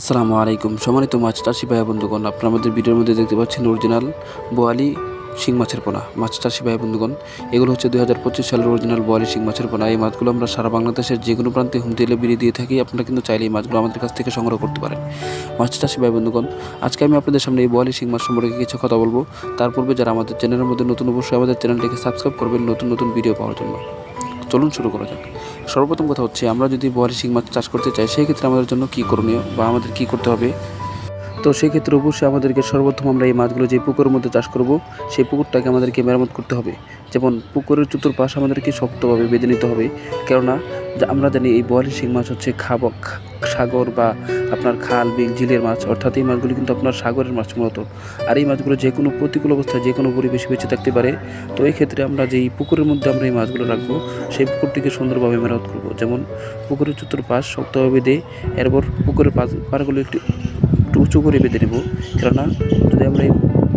আসসালামু আলাইকুম। সম্মানিত মাছ চাষি ভাই বন্ধুগণ, আপনারা আমাদের ভিডিওর মধ্যে দেখতে পাচ্ছেন অরিজিনাল বোয়ালি শিং মাছের পোনা। মাছ চাষি ভাই বন্ধুগণ, এগুলো হচ্ছে দুই হাজার পঁচিশ সালের অরিজিনাল বোয়ালি শিং মাছের পোনা। এই মাছগুলো আমরা সারা বাংলাদেশের যে কোনো প্রান্তে হুম তেলে বিড়ি দিয়ে থাকি। আপনারা কিন্তু চাইলে এই মাছগুলো আমাদের কাছ থেকে সংগ্রহ করতে পারেন। মাছ চাষি ভাই বন্ধুগণ, আজকে আমি আপনাদের সামনে এই বোয়ালি শিং মাছ সম্পর্কে কিছু কথা বলব। তার পূর্বে যারা আমাদের চ্যানেলের মধ্যে নতুন, অবশ্যই আমাদের চ্যানেলটিকে সাবস্ক্রাইব করবেন নতুন নতুন ভিডিও পাওয়ার জন্য। চলুন শুরু করা যাক। সর্বপ্রথম কথা হচ্ছে, আমরা যদি বহারি শিং মাছ চাষ করতে চাই, সেই ক্ষেত্রে আমাদের জন্য কী করণীয় বা আমাদের কী করতে হবে? তো সেই ক্ষেত্রে অবশ্যই আমাদেরকে সর্বপ্রথম আমরা এই মাছগুলো যে পুকুরের মধ্যে চাষ করব, সেই পুকুরটাকে আমাদেরকে মেরামত করতে হবে। যেমন পুকুরের চতুর্পাশ আমাদেরকে শক্তভাবে বেঁধে নিতে হবে, কেননা আমরা জানি এই বোয়ালি শিং মাছ হচ্ছে খাব খা- সাগর বা আপনার খাল, বিল, ঝিলের মাছ, অর্থাৎ এই মাছগুলি কিন্তু আপনার সাগরের মাছ মূলত। আর এই মাছগুলো যে কোনো প্রতিকূল অবস্থায় যে কোনো পরিবেশে বেঁচে থাকতে পারে। তো এই ক্ষেত্রে আমরা যেই পুকুরের মধ্যে আমরা এই মাছগুলো রাখব, সেই পুকুরটিকে সুন্দরভাবে মেরামত করব। যেমন পুকুরের চতুর্পাশ শক্তভাবে বেঁধে, এরপর পুকুরের পাড়গুলো একটু উঁচু করে বেঁধে নেব। কেননা যদি আমরা এই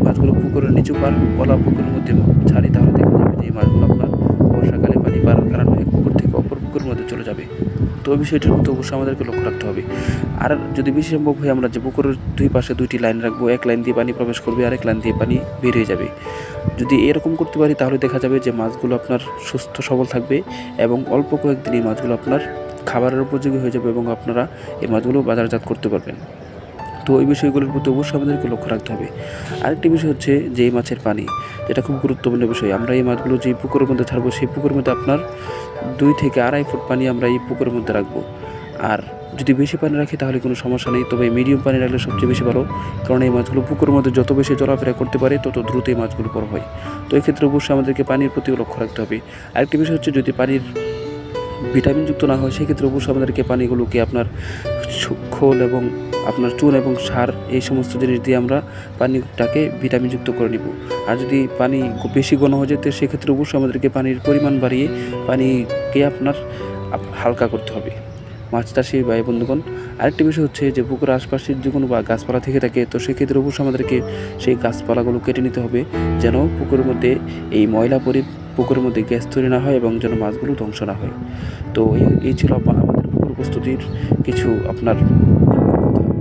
মাছগুলো পুকুরের নিচু পার বলা পুকুরের মধ্যে ছাড়ি, তাহলে দেখা যাবে যে এই মাছগুলো আপনার বর্ষাকালে পানি বাড়ার কারণে এক পুকুর থেকে অপর পুকুরের মধ্যে চলে যাবে। তো ওই বিষয়টির মধ্যে অবশ্যই আমাদেরকে লক্ষ্য রাখতে হবে। আর যদি বেশি সম্ভব হয়, আমরা যে পুকুরের দুই পাশে দুইটি লাইন রাখব, এক লাইন দিয়ে পানি প্রবেশ করবে আরেক লাইন দিয়ে পানি বের হয়ে যাবে। যদি এরকম করতে পারি, তাহলে দেখা যাবে যে মাছগুলো আপনার সুস্থ, সবল থাকবে এবং অল্প কয়েকদিন এই মাছগুলো আপনার খাবারের উপযোগী হয়ে যাবে এবং আপনারা এই মাছগুলো বাজারজাত করতে পারবেন। তো ওই বিষয়গুলোর প্রতি অবশ্যই আমাদেরকে লক্ষ্য রাখতে হবে। আরেকটি বিষয় হচ্ছে যে মাছের পানি, যেটা খুব গুরুত্বপূর্ণ বিষয়। আমরা এই মাছগুলো যে পুকুরের মধ্যে ছাড়বো, সেই পুকুরের মধ্যে আপনার দুই থেকে আড়াই ফুট পানি আমরা এই পুকুরের মধ্যে রাখব। আর যদি বেশি পানি রাখি তাহলে কোনো সমস্যা নেই, তবে মিডিয়াম পানি রাখলে সবচেয়ে বেশি ভালো। কারণ এই মাছগুলো পুকুরের মধ্যে যত বেশি চলাফেরা করতে পারে, তত দ্রুত এই মাছগুলো বড় হয়। তো এক্ষেত্রে অবশ্যই আমাদেরকে পানির প্রতিও লক্ষ্য রাখতে হবে। আরেকটি বিষয় হচ্ছে যদি পানির ভিটামিনযুক্ত না হয়, সেক্ষেত্রে অবশ্যই আমাদেরকে পানিগুলোকে আপনার খোল এবং আপনার চুন এবং সার এই সমস্ত জিনিস দিয়ে আমরা পানিটাকে ভিটামিনযুক্ত করে নিব। আর যদি পানি বেশি ঘন হয়ে যেতে সেক্ষেত্রে অবশ্যই আমাদেরকে পানির পরিমাণ বাড়িয়ে পানিকে আপনার হালকা করতে হবে। মাছ চাষি ভাই বন্ধুগণ, আরেকটি বিষয় হচ্ছে যে পুকুরের আশপাশে যে কোনো বা গাছপালা থেকে থাকে, তো সেক্ষেত্রে অবশ্যই আমাদেরকে সেই গাছপালাগুলো কেটে নিতে হবে, যেন পুকুরের মধ্যে এই ময়লা পরি পুকুরের মধ্যে গ্যাস তৈরি না হয় এবং যেন মাছগুলো ধ্বংস না হয়। তো এই- ছিল আমাদের পুকুর প্রস্তুতির কিছু আপনার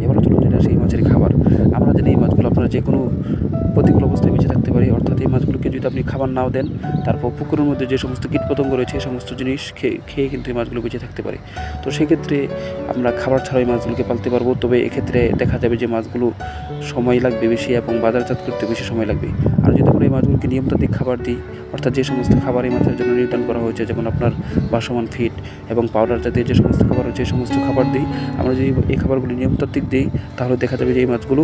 এবার চলুন যেটা সেই মাছের খাবার। আমরা জানি এই মাছগুলো আপনার যে কোনো প্রতিকূল অবস্থায় বেঁচে থাকতে পারে। অর্থাৎ এই মাছগুলোকে যদি আপনি খাবার নাও দেন, তারপর পুকুরের মধ্যে যে সমস্ত কীটপতঙ্গ রয়েছে সমস্ত জিনিস খেয়ে খেয়ে কিন্তু এই মাছগুলো বেঁচে থাকতে পারে। তো সেক্ষেত্রে আমরা খাবার ছাড়া এই মাছগুলোকে পালতে পারব। তবে এক্ষেত্রে দেখা যাবে যে মাছগুলো সময় লাগবে বেশি এবং বাজারজাত করতে বেশি সময় লাগবে। আর যদি আমরা এই মাছগুলোকে নিয়মতান্ত্রিক খাবার দিই অর্থাৎ যে সমস্ত খাবার এই মাছের জন্য নির্ধারণ করা হয়েছে, যেমন আপনার বাসমান ফিড এবং পাউডার জাতীয় যে সমস্ত খাবার রয়েছে সমস্ত খাবার দিই। আমরা যদি এই খাবারগুলি নিয়মতাত্ত্বিক দিই, তাহলে দেখা যাবে যে এই মাছগুলো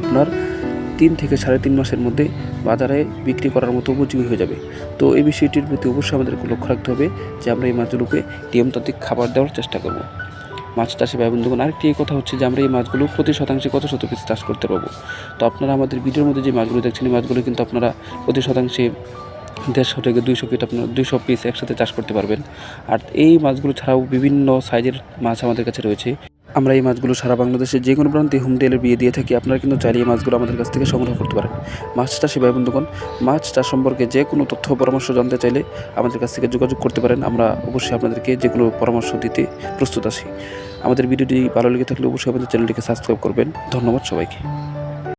আপনার তিন থেকে সাড়ে তিন মাসের মধ্যে বাজারে বিক্রি করার মতো উপযোগী হয়ে যাবে। তো এই বিষয়টির প্রতি অবশ্যই আমাদেরকে লক্ষ্য রাখতে হবে যে আমরা এই মাছগুলোকে নিয়মতান্ত্রিক খাবার দেওয়ার চেষ্টা করব। মাছ চাষে ভাই বন্ধুগণ, আরেকটি এই কথা হচ্ছে যে আমরা এই মাছগুলো প্রতি শতাংশে কত শত পিস চাষ করতে পারব। তো আপনারা আমাদের ভিডিওর মধ্যে যে মাছগুলো দেখছেন, এই মাছগুলো কিন্তু আপনারা প্রতি শতাংশে দেড়শো থেকে দুইশো ফিট আপনার, দুইশো পিস একসাথে চাষ করতে পারবেন। আর এই মাছগুলো ছাড়াও বিভিন্ন সাইজের মাছ আমাদের কাছে রয়েছে। আমরা এই মাছগুলো সারা বাংলাদেশে যে কোনো প্রান্তে হোম ডেলিভারি বিয়ে দিয়ে থাকি, আপনারা কিন্তু চাইলে এই মাছগুলো আমাদের কাছ থেকে সংগ্রহ করতে পারেন। মাছ চাষি ভাই, বন্ধুগণ, মাছ চাষ সম্পর্কে যে কোনো তথ্য পরামর্শ জানতে চাইলে আমাদের কাছ থেকে যোগাযোগ করতে পারেন। আমরা অবশ্যই আপনাদেরকে যেগুলো পরামর্শ দিতে প্রস্তুত আছি। আমাদের ভিডিওটি ভালো লেগে থাকলে অবশ্যই আমাদের চ্যানেলটিকে সাবস্ক্রাইব করবেন। ধন্যবাদ সবাইকে।